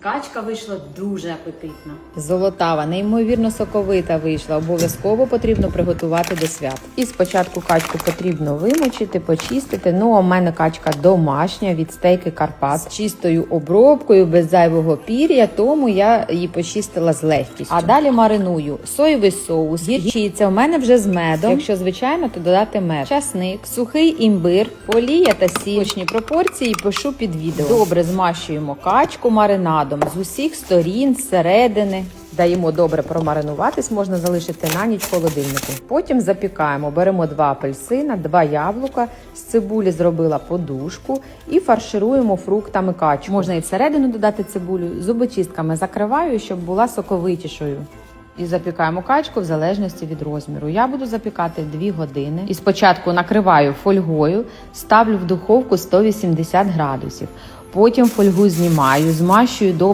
Качка вийшла дуже апетитна. Золотава, неймовірно соковита вийшла. Обов'язково потрібно приготувати до свят. І спочатку качку потрібно вимочити, почистити. Ну, а в мене качка домашня від стейки Карпат з чистою обробкою, без зайвого пір'я, тому я її почистила з легкістю. А далі мариную соєвий соус, гірчиця. У мене вже з медом. Якщо звичайно, то додати мед, часник, сухий імбир, олія та сіль. Точні пропорції пишу під відео. Добре змащуємо качку маринадом з усіх сторін, зсередини. Даємо добре промаринуватись, можна залишити на ніч в холодильнику. Потім запікаємо. Беремо два апельсина, два яблука, з цибулі зробила подушку і фаршируємо фруктами качку. Можна і всередину додати цибулю, зубочистками закриваю, щоб була соковитішою. І запікаємо качку в залежності від розміру. Я буду запікати 2 години. І спочатку накриваю фольгою, ставлю в духовку 180 градусів. Потім фольгу знімаю, змащую добре.